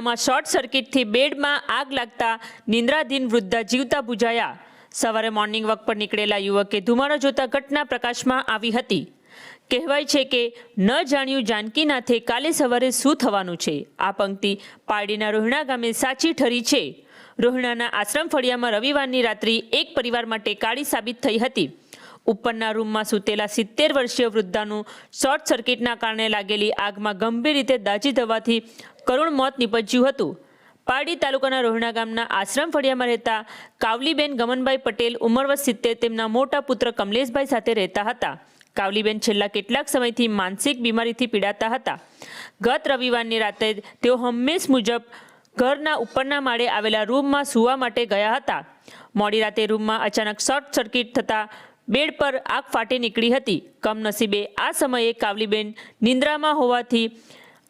રોહિણામાં short સર્કિટથી બેડમાં આગ લાગતા નિંદ્રાધીન વૃદ્ધા જીવતા બુજાયા. સવારે મોર્નિંગ વોક પર નીકળેલા યુવકે ધુમાડો જોતા ઘટના પ્રકાશમાં આવી હતી. કહેવાય છે કે ન જાણ્યું જાનકીનાથે કાલે સવારે શું થવાનું છે. આ પંક્તિ પારડીના રોહિણા ગામે સાચી ઠરી છે. રોહિણાના આશ્રમ ફળિયામાં રવિવારની રાત્રિ એક પરિવાર માટે કાળી સાબિત થઈ હતી. ઉપરના રૂમમાં સૂતેલા સિત્તેર વર્ષીય વૃદ્ધાનું શોર્ટ સર્કિટના કારણે લાગેલી આગમાં ગંભીર રીતે દાઝી થવાથી કરુણ મોત નીપજ્યું હતું. પારડી તાલુકાના રોહિણા ગામના આશ્રમ ફળિયામાં રહેતા કાવલીબેન ગમનભાઈ પટેલ ઉંમર વર્ષ સિત્તેર, તેમના મોટા પુત્ર કમલેશભાઈ સાથે રહેતા હતા. કાવલીબેન છેલ્લા કેટલાક સમયથી માનસિક બીમારીથી પીડાતા હતા. ગત રવિવારની રાતે તેઓ હંમેશ મુજબ ઘરના ઉપરના માળે આવેલા રૂમમાં સૂવા માટે ગયા હતા. મોડી રાતે રૂમમાં અચાનક શોર્ટ સર્કિટ થતાં બેડ પર આગ ફાટી નીકળી હતી. કમનસીબે આ સમયે કાવલીબેન નિંદ્રામાં હોવાથી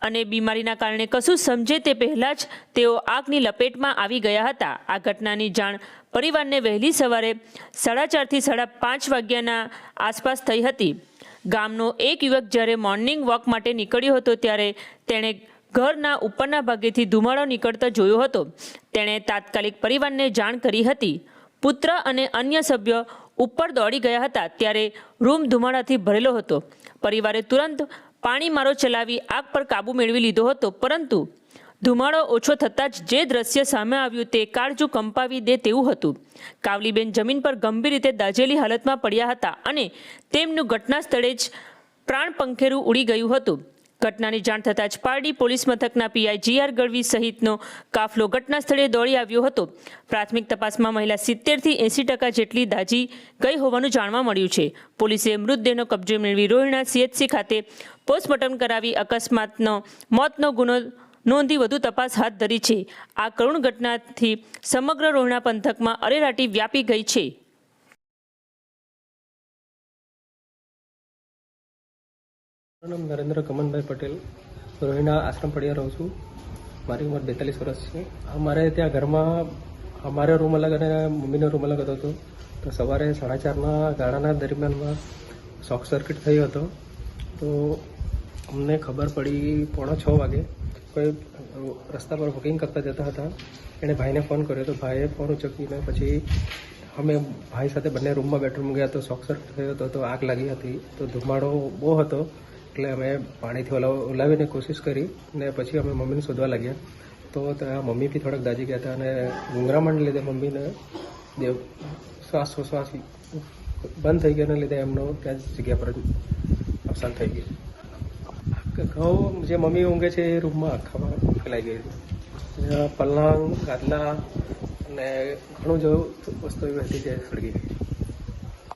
અને બીમારીના કારણે કશું સમજે તે પહેલાં જ તેઓ આગની લપેટમાં આવી ગયા હતા. આ ઘટનાની જાણ પરિવારને વહેલી સવારે સાડા ચારથી સાડા પાંચ વાગ્યાના આસપાસ થઈ હતી. ગામનો એક યુવક જ્યારે મોર્નિંગ વોક માટે નીકળ્યો હતો ત્યારે તેણે ઘરના ઉપરના ભાગેથી ધુમાડો નીકળતા જોયો હતો. તેણે તાત્કાલિક પરિવારને જાણ કરી હતી. પુત્ર અને અન્ય સભ્ય ઉપર દોડી ગયા હતા ત્યારે રૂમ ધુમાડાથી ભરેલો હતો. પરિવારે તુરંત પાણી મારો ચલાવી આગ પર કાબુ મેળવી લીધો હતો, પરંતુ ધુમાડો ઓછો થતાં જ જે દ્રશ્ય સામે આવ્યું તે કાળજું કંપાવી દે તેવું હતું. કાવલીબેન જમીન પર ગંભીર રીતે દાઝેલી હાલતમાં પડ્યા હતા અને તેમનું ઘટના સ્થળે જ પ્રાણ પંખેરું ઉડી ગયું હતું. ઘટનાની જાણ થતાં જ પારડી પોલીસ મથકના પીઆઈ જીઆર ગઢવી સહિતનો કાફલો ઘટના સ્થળે દોડી આવ્યો હતો. પ્રાથમિક તપાસમાં મહિલા સિત્તેરથી એંસી ટકા જેટલી દાજી ગઈ હોવાનું જાણવા મળ્યું છે. પોલીસે મૃતદેહનો કબજો મેળવી રોહિણા સીએચસી ખાતે પોસ્ટમોર્ટમ કરાવી અકસ્માતનો, મોતનો ગુનો નોંધી વધુ તપાસ હાથ ધરી છે. આ કરુણ ઘટનાથી સમગ્ર રોહિણા પંથકમાં અરેરાટી વ્યાપી ગઈ છે. નામ નરેન્દ્ર કમનભાઈ પટેલ. રોહિણા આશ્રમ પડિયા રહું છું. મારી ઉંમર બેતાલીસ વર્ષ છે. અમારે ત્યાં ઘરમાં, અમારો રૂમ અલગ અને મમ્મીનો રૂમ અલગ હતો તો. સવારે સાડા ચારના ગાળાના દરમિયાનમાં શોર્ટ સર્કિટ થયો હતો. તો અમને ખબર પડી પોણા છ વાગે કોઈ રસ્તા પર વોકિંગ કરતા જતા હતા. એણે ભાઈને ફોન કર્યો તો ભાઈએ ફોન ઉચકીને પછી અમે ભાઈ સાથે બંને રૂમમાં બેડરૂમ ગયા તો શોર્ટ સર્કિટ થયો હતો તો આગ લાગી હતી. તો ધુમાડો બહુ હતો. એટલે અમે પાણીથી ઓલા, ઓલાવીને કોશિશ કરી ને પછી અમે મમ્મીને શોધવા લાગ્યા. તો ત્યાં મમ્મી બી થોડાક દાજી ગયા હતા અને ગુંગરામણને લીધે મમ્મીને દેવ શ્વાસ શ્વાસ બંધ થઈ ગયાને લીધે એમનો ત્યાં જ જગ્યા પર અવસાન થઈ ગયું. ઘઉં જે મમ્મી ઊંઘે છે એ રૂમમાં આખામાં ફેલાઈ ગઈ હતી. પલંગ, ગાદલા અને ઘણું જેવું વસ્તુ એવી હતી જે સળગી ગઈ.